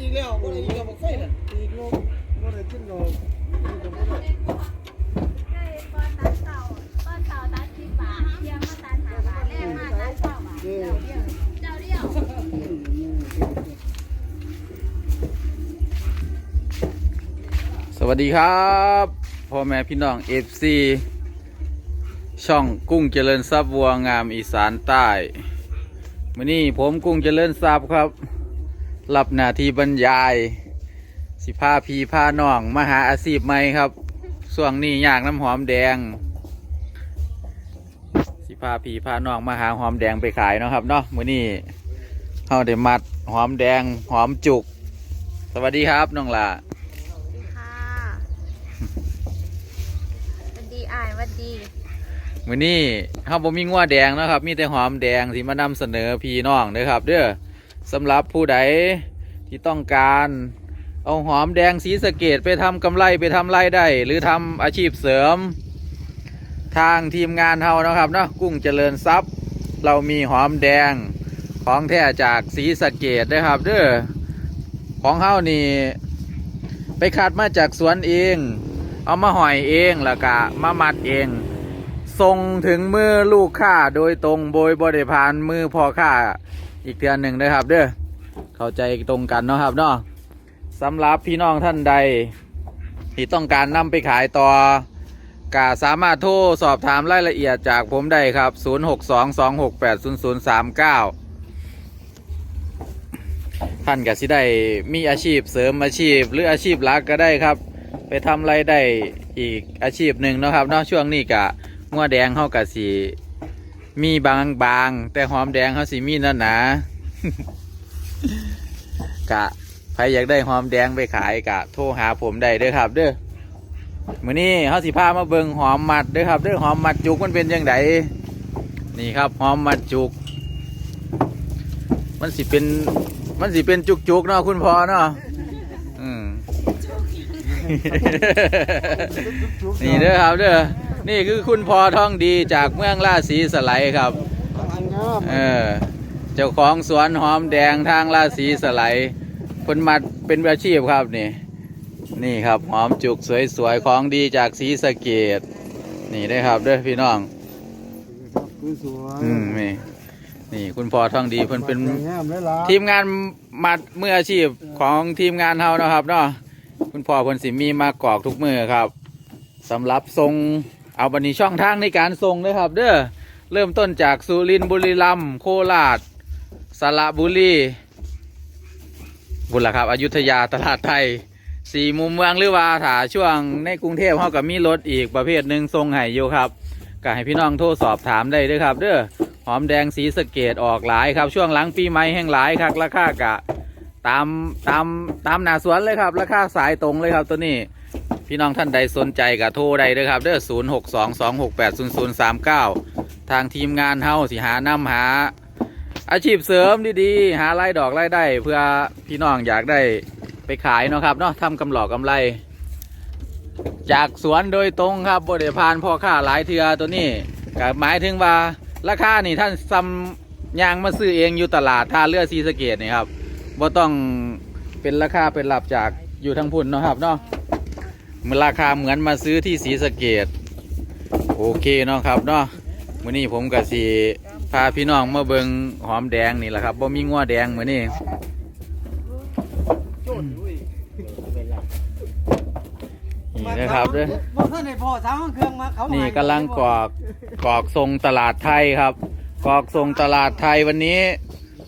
อีกแล้วบ่ได้อีกแล้วบ่ไฟนั่นอีกโลกบ่ได้กินโลกนี่ก็บ่ได้ได้ก้อนตัดเต่าก้อนเต่าตัดสิบบาทเที่ยงมาตัดห้าบาทแรกมาตัดเก้าบาทเด้อเจ้าเดียวสวัสดีครับพ่อแม่พี่น้องเอฟซีช่องกุ้งเจริญทรัพย์วัวงามอีสานใต้มื่อนี้ผมกุ้งเจริญทรัพย์ครับ รับหน้าที่บรรยาย สิพาพีพาน้องมาหาอาชีพใหม่ครับส่วงนี้อยากน้ำหอมแดง สิพาพีพาน้องมาหาหอมแดงไปขายเนาะครับเนาะมื่อนี้เฮาได้มัดหอมแดงหอมจุก สวัสดีครับน้องละค่ะสวัสดีอ่านสวัสดีมื้อนี้เฮาบ่มีงัวแดงเนาะครับ มีแต่หอมแดงที่มานำเสนอพี่น้องเด้อครับ เด้อ สำหรับผู้ใดที่ต้องการเอาหอมแดงสีสะเกดไปทำกำไรไปทำไรได้ หรือทำอาชีพเสริม ทางทีมงานเฮานะครับเนาะกุ้งเจริญทรัพย์ เรามีหอมแดงของแท้จากสีสะเกดเด้อครับเด้อของเฮานี่ไปคัดมาจากสวนเอง เอามาห่อยเองแล้วก็มามัดเองส่งถึงมือลูกค้าโดยตรงโดยบริพานมือพอค้า อีกเทือนหนึ่งนะครับ เด้อเข้าใจตรงกันเนาะครับเนาะสำหรับพี่น้องท่านใด ที่ต้องการนำไปขายต่อกาสามารถโทรสอบถามรายละเอียดจากผมได้ครับ 0622680039 ท่านก็สิได้มีอาชีพเสริมอาชีพ หรืออาชีพหลักก็ได้ครับ ไปทำไรายได้อีกอาชีพหนึ่งนะครับนาะช่วงนี้กะงัวแดงเข้ากะสี มีบางบางแต่หอมแดงเขาสีมีนั่นนากะใครอยากได้หอมแดงไปขายกะ โทรหาผมได้เด้อครับ เด้อมื้อนี้เขาสิพามาเบิงหอมมัดเด้อครับ เด้อหอมมัดจุกมันเป็นยังไงนี่ครับหอมมัดจุก มันสิเป็น มันสิเป็นจุกๆเนาะคุณพ่อเนาะอืมนี่เด้อครับเด้อ นี่คือคุณพ่อทองดีจากเมืองราศีสไลด์ครับอันงามเออ เจ้าของสวนหอมแดงทางราศีสไลด์คนมัดเป็นอาชีพครับนี่ นี่ครับหอมจุกสวยๆของดีจากสีสะเกดนี่ได้อครับเด้อพี่น้องครับคือสวยอืมนี่นี่คุณพ่อทองดีเพิ่นเป็นงามเลยล่ะทีมงานมัดมืออาชีพของทีมงานเฮานะครับเนาะคุณพ่อเพิ่นสิมีมากรอกทุกมือครับสำหรับทรง เอาบันนี้ช่องทางในการส่งเลยครับ เด้อเริ่มต้นจากสุรินทร์บุรีรัมย์โคราชสระบุรีบุรีครับ อยุธยาตลาดไทยสี่มุมเมืองหรือว่าถ้าช่วงในกรุงเทพเฮากับมีรถอีกประเภทหนึ่งทรงให้อยู่ครับก็ให้พี่น้องโทรสอบถามได้ด้วยครับ เด้อหอมแดงสีสะเกตออกหลายครับ ช่วงหลังปีใหม่แห่งหลายครับราคากะ ตามตามตามหนาสวนเลยครับ ราคาสายตรงเลยครับตัวนี้ พี่น้องท่านใดสนใจกะโทรได้เลยครับเด้อศูนย์หกสองสองหกแปดศูนย์ศูนย์สามเก้าทางทีมงานเฮาสิหานำหา อาชีพเสริมดีๆ หารายดอกรายได้ เพื่อพี่น้องอยากได้ไปขายเนาะครับเนาะทำกำหลอกกำไร จากสวนโดยตรงครับบริพานพ่อค้าหลายเทือตัวนี้ก็หมายถึงว่าราคานี่ท่านซ้ำยางมาซื้อเองอยู่ตลาดท่าเรือซีสเกตนี่ครับบ่ต้องเป็นราคาเป็นหลับจากอยู่ทางพุ่นเนาะครับเนาะ มันราคาเหมือนมาซื้อที่สีสะเกตโอเคเนาะครับเนาะมื้อนี้ผมกับสีพาพี่น้องมาเบิงหอมแดงนี่แหละครับบ่มีงัวแดงมื้อนี้นี่นะครับเด้อนี่กำลังกอกกอกทรงตลาดไทยครับ กอกทรงตลาดไทยวันนี้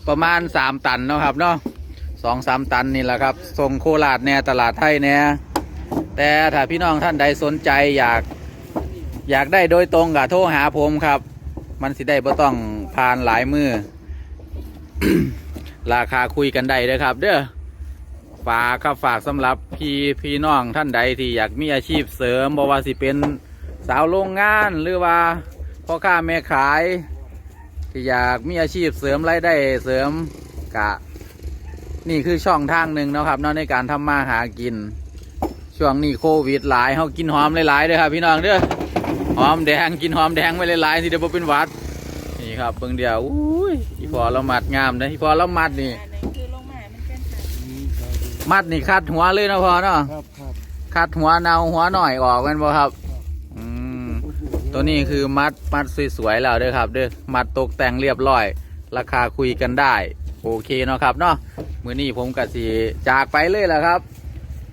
ประมาณสามตันเนาะครับเนาะสองสามตันนี่แหละครับทรงโคราชแน่ตลาดไทยแน่ แต่ถ้าพี่น้องท่านใดสนใจอยากอยากได้โดยตรงกับโทรหาผมครับ มันสิได้บ่ต้องผ่านหลายมือ ราคาคุยกันได้เลยครับ เด้อฝากครับฝากสำหรับพี่พี่น้องท่านใดที่อยากมีอาชีพเสริมบ่ว่าสิเป็นสาวโรงงานหรือว่าพ่อค้าแม่ขาย ที่อยากมีอาชีพเสริมรายได้เสริมกะ นี่คือช่องทางหนึ่งนะครับนาะในการทำมาหากิน ช่วงนี้โควิดหลายเขากินหอมหลายๆเด้อครับพี่น้องเด้อหอมแดงกินหอมแดงไว้หลายๆสิเดี๋ยวบ่เป็นหวัดนี่ครับเบิ่งเดียวอุ้ยอีพอเรามัดงามนะอีพอเรามัดนี่คือลงมามันเป็นอืมครับมัดนี่คัดหัวเลยเนาะพอเนาะครับครับคัดหัวเนาหัวหน่อยออกกันบ่ครับอืมตัวนี้คือมัดมัดสวยๆแล้วเด้อครับเด้อมัดตกแต่งเรียบร้อย ราคาคุยกันได้ โอเคเนาะครับเนาะมื้อนี้ผมกะสิจากไปเลยแหละครับ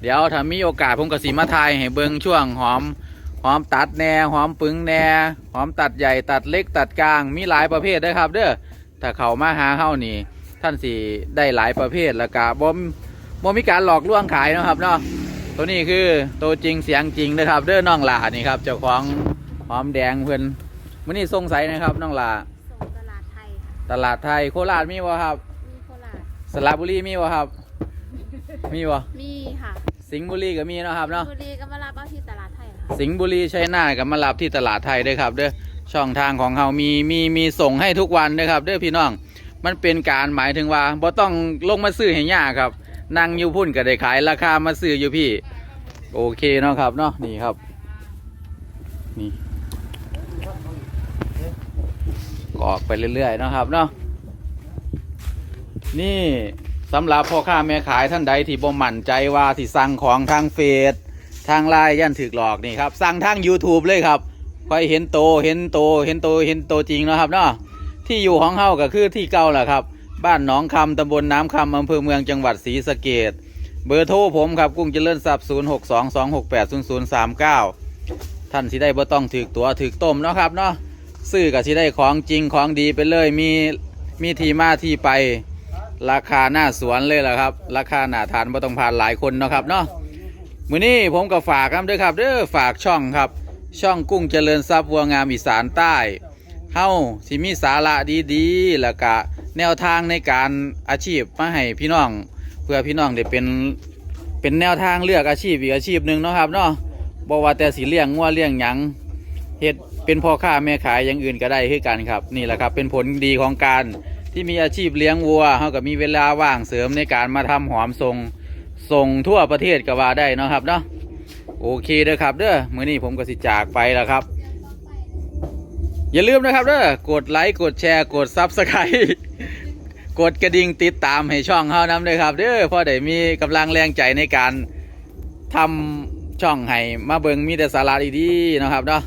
เดี๋ยวถ้ามีโอกาสผมกะสิมาทายให้เบิ่งช่วงหอมหอมตัดแหน่หอมปึงแหน่หอมตัดใหญ่ตัดเล็กตัดกลางมีหลายประเภทเด้อครับ เด้อถ้าเขามาหาเฮานี่ ท่านสิได้หลายประเภทแล้วก็บ่มบ่มีการหลอกลวงขายเนาะครับเนาะตัวนี้คือตัวจริงเสียงจริงนะครับ เด้อน้องหลานี่ครับเจ้าของหอมแดงเพิ่นมื้อนี้สงสัยนะครับน้องหลาส่งตลาดไทยค่ะตลาดไทยโคราชมีบ่ครับมีโคราชสระบุรีมีบ่ครับ มีบ่มีค่ะ สิงห์บุรีก็มีเนาะครับเนาะ บุรีก็มารับเอาที่ตลาดไทยค่ะสิงห์บุรีชัยนาทกับมารับที่ตลาดไทยเด้วยครับเด้อ ช่องทางของเรามีมีมีส่งให้ทุกวันเด้อครับเด้อพี่น้อง มันเป็นการหมายถึงว่าบ่ต้องลงมาซื้อให้ยากครับ นั่งอยู่พุ่นก็ได้ขายราคามาซื้ออยู่พี่ โอเคเนาะครับเนาะนี่ครับ นี่ก็ออกไปเรื่อยๆเนาะครับเนาะนี่ สำหรับพ่อค้าแม่ขายท่านใดที่บ่มั่นใจว่าที่สั่งของทางเฟซทางไลน์ย่านถึกหลอกนี่ครับสั่งทาง YouTube เลยครับค่อยเห็นโตเห็นโตเห็นโตเห็นโตจริงนะครับเนาะที่อยู่ของเฮาก็คือที่เก่าแหละครับ บ้านหนองคำตำบลน้ำคำอำเภอเมืองจังหวัดศรีสะเกดเบอร์โทรผมครับกุ้งเจริญทรัพย์0 6 2 2 6 8 0 0 3 9 ท่านสิได้บ่ต้องถึกตัวถึกต้มเนาะครับเนาะซื้อก็สิได้ของจริงของดีไปเลยมีมีที่มาที่ไป ราคาหน้าสวนเลยล่ะครับ ราคาหน้าทานบ่ต้องผ่านหลายคนเนาะครับเนาะมื้อนี้ผมก็ฝากครับด้วยครับเด้อฝากช่องครับ ช่องกุ้งเจริญทรัพย์วัวงามอีสานใต้เฮาสิมีสาระดีๆแล้วก็แนวทางในการอาชีพมาให้พี่น้อง เพื่อพี่น้องได้เป็นเป็นแนวทางเลือกอาชีพอีกอาชีพหนึ่งเนาะครับเนาะบ่ว่าแต่สิเลี้ยงงัวเลี้ยงหยังเฮ็ดเป็นพ่อค้าแม่ขายอย่างอื่นก็ได้คือกันครับ นี่แหละครับ เป็นผลดีของการ ที่มีอาชีพเลี้ยงวัวเฮาก็มีเวลาว่างเสริมในการมาทำหอมทรงส่งทั่วประเทศก็ว่าได้นะครับเนาะโอเคเด้อครับเด้อมื้อนี้ผมก็สิจากไปแล้วครับ อย่าลืมนะครับเด้อกดไลค์กดแชร์กดซับสไครต์กดกระดิ่งติดตามให้ช่องเฮานำเลยครับเด้อเพราะได้มีกำลังแรงใจในการทำช่องให้มาเบิงมีแต่สาระดีๆนะครับเนาะ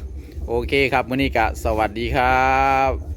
โอเคครับมื้อนี้ก็สวัสดีครับ